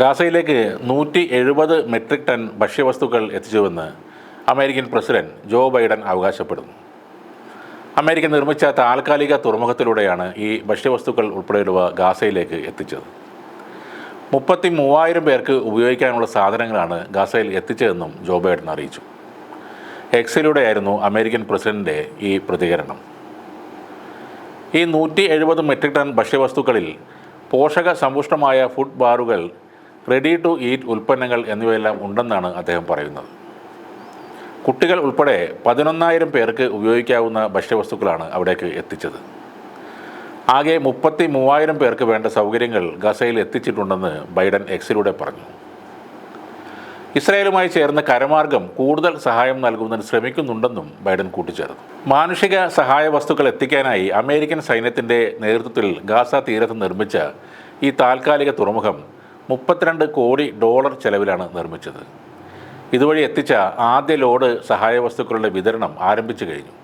ഗാസയിലേക്ക് നൂറ്റി എഴുപത് metric ton ഭക്ഷ്യവസ്തുക്കൾ എത്തിച്ചുവെന്ന് അമേരിക്കൻ പ്രസിഡന്റ് ജോ ബൈഡൻ അവകാശപ്പെടുന്നു. അമേരിക്ക നിർമ്മിച്ച താൽക്കാലിക തുറമുഖത്തിലൂടെയാണ് ഈ ഭക്ഷ്യവസ്തുക്കൾ ഉൾപ്പെടെയുള്ളവ ഗാസയിലേക്ക് എത്തിച്ചത്. മുപ്പത്തി മൂവായിരം പേർക്ക് ഉപയോഗിക്കാനുള്ള സാധനങ്ങളാണ് ഗാസയിൽ എത്തിച്ചതെന്നും ജോ ബൈഡൻ അറിയിച്ചു. എക്സിലൂടെയായിരുന്നു അമേരിക്കൻ പ്രസിഡന്റിന്റെ ഈ പ്രതികരണം. ഈ നൂറ്റി എഴുപത് മെട്രിക് ടൺ ഭക്ഷ്യവസ്തുക്കളിൽ പോഷക സമ്പുഷ്ടമായ ഫുഡ് ബാറുകൾ റെഡി ടു ഈറ്റ് ഉൽപ്പന്നങ്ങൾ എന്നിവയെല്ലാം ഉണ്ടെന്നാണ് അദ്ദേഹം പറയുന്നത്. കുട്ടികൾ ഉൾപ്പെടെ പതിനൊന്നായിരം പേർക്ക് ഉപയോഗിക്കാവുന്ന ഭക്ഷ്യവസ്തുക്കളാണ് അവിടേക്ക് എത്തിച്ചത്. ആകെ മുപ്പത്തി മൂവായിരം പേർക്ക് വേണ്ട സൗകര്യങ്ങൾ ഗസയിൽ എത്തിച്ചിട്ടുണ്ടെന്ന് ബൈഡൻ എക്സിലൂടെ പറഞ്ഞു. ഇസ്രായേലുമായി ചേർന്ന് കരമാർഗം കൂടുതൽ സഹായം നൽകുന്നതിന് ശ്രമിക്കുന്നുണ്ടെന്നും ബൈഡൻ കൂട്ടിച്ചേർത്തു. മാനുഷിക സഹായ വസ്തുക്കൾ എത്തിക്കാനായി അമേരിക്കൻ സൈന്യത്തിന്റെ നേതൃത്വത്തിൽ ഗാസ തീരത്ത് നിർമ്മിച്ച ഈ താൽക്കാലിക തുറമുഖം മുപ്പത്തിരണ്ട് കോടി ഡോളർ ചെലവിലാണ് നിർമ്മിച്ചത്. ഇതുവഴി എത്തിച്ച ആദ്യ ലോഡ് സഹായ വസ്തുക്കളുടെ വിതരണം ആരംഭിച്ചു കഴിഞ്ഞു.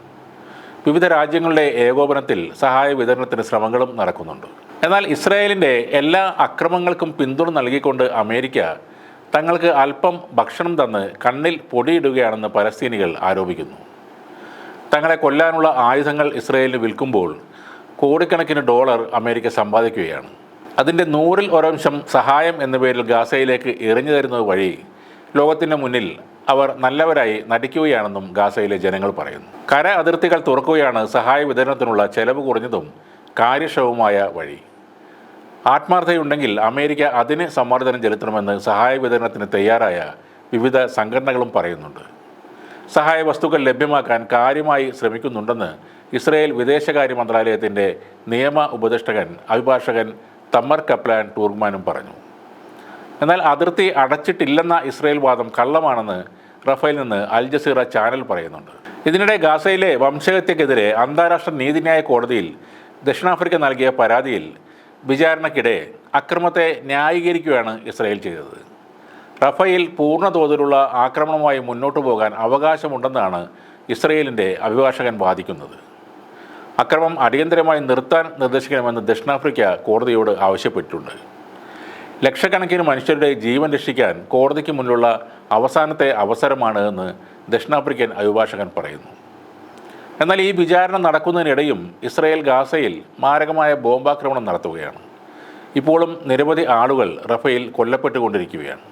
വിവിധ രാജ്യങ്ങളുടെ ഏകോപനത്തിൽ സഹായ വിതരണത്തിന് ശ്രമങ്ങളും നടക്കുന്നുണ്ട്. എന്നാൽ ഇസ്രായേലിന്റെ എല്ലാ അക്രമങ്ങൾക്കും പിന്തുണ നൽകിക്കൊണ്ട് അമേരിക്ക തങ്ങൾക്ക് അല്പം ഭക്ഷണം തന്ന് കണ്ണിൽ പൊടിയിടുകയാണെന്ന് പലസ്തീനികൾ ആരോപിക്കുന്നു. തങ്ങളെ കൊല്ലാനുള്ള ആയുധങ്ങൾ ഇസ്രായേലിന് വിൽക്കുമ്പോൾ കോടിക്കണക്കിന് ഡോളർ അമേരിക്ക സമ്പാദിക്കുകയാണ്. അതിന്റെ നൂറിൽ ഒരംശം സഹായം എന്ന പേരിൽ ഗാസയിലേക്ക് എറിഞ്ഞു തരുന്നത് വഴി ലോകത്തിന്റെ മുന്നിൽ അവർ നല്ലവരായി നടിക്കുകയാണെന്നും ഗാസയിലെ ജനങ്ങൾ പറയുന്നു. കര അതിർത്തികൾ തുറക്കുകയാണ് സഹായ വിതരണത്തിനുള്ള ചെലവ് കുറഞ്ഞതും കാര്യക്ഷമവുമായ വഴി. ആത്മാർത്ഥതയുണ്ടെങ്കിൽ അമേരിക്ക അതിന് സമ്മർദ്ദനം ചെലുത്തണമെന്ന് സഹായ വിതരണത്തിന് തയ്യാറായ വിവിധ സംഘടനകളും പറയുന്നുണ്ട്. സഹായ വസ്തുക്കൾ ലഭ്യമാക്കാൻ കാര്യമായി ശ്രമിക്കുന്നുണ്ടെന്ന് ഇസ്രയേൽ വിദേശകാര്യ മന്ത്രാലയത്തിന്റെ നിയമ ഉപദേഷ്ടകൻ അഭിഭാഷകൻ തമ്മർ കപ്ലാൻ ടൂർമാനും പറഞ്ഞു. എന്നാൽ അതിർത്തി അടച്ചിട്ടില്ലെന്ന ഇസ്രയേൽ വാദം കള്ളമാണെന്ന് റഫേൽ നിന്ന് അൽ ജസീറ ചാനൽ പറയുന്നുണ്ട്. ഇതിനിടെ ഗാസയിലെ വംശഹത്യക്കെതിരെ അന്താരാഷ്ട്ര നീതിന്യായ കോടതിയിൽ ദക്ഷിണാഫ്രിക്ക നൽകിയ പരാതിയിൽ വിചാരണയ്ക്കിടെ അക്രമത്തെ ന്യായീകരിക്കുകയാണ് ഇസ്രയേൽ ചെയ്തത്. റഫയിൽ പൂർണ തോതിലുള്ള ആക്രമണവുമായി മുന്നോട്ടു പോകാൻ അവകാശമുണ്ടെന്നാണ് ഇസ്രയേലിന്റെ അഭിഭാഷകൻ വാദിക്കുന്നത്. അക്രമം അടിയന്തരമായി നിർത്താൻ നിർദ്ദേശിക്കണമെന്ന് ദക്ഷിണാഫ്രിക്ക കോടതിയോട് ആവശ്യപ്പെട്ടിട്ടുണ്ട്. ലക്ഷക്കണക്കിന് മനുഷ്യരുടെ ജീവൻ രക്ഷിക്കാൻ കോടതിക്ക് മുന്നിലുള്ള അവസാനത്തെ അവസരമാണ് എന്ന് ദക്ഷിണാഫ്രിക്കൻ അഭിഭാഷകൻ പറയുന്നു. എന്നാൽ ഈ വിചാരണ നടക്കുന്നതിനിടയും ഇസ്രയേൽ ഗാസയിൽ മാരകമായ ബോംബാക്രമണം നടത്തുകയാണ്. ഇപ്പോഴും നിരവധി ആളുകൾ റഫയിൽ കൊല്ലപ്പെട്ടുകൊണ്ടിരിക്കുകയാണ്.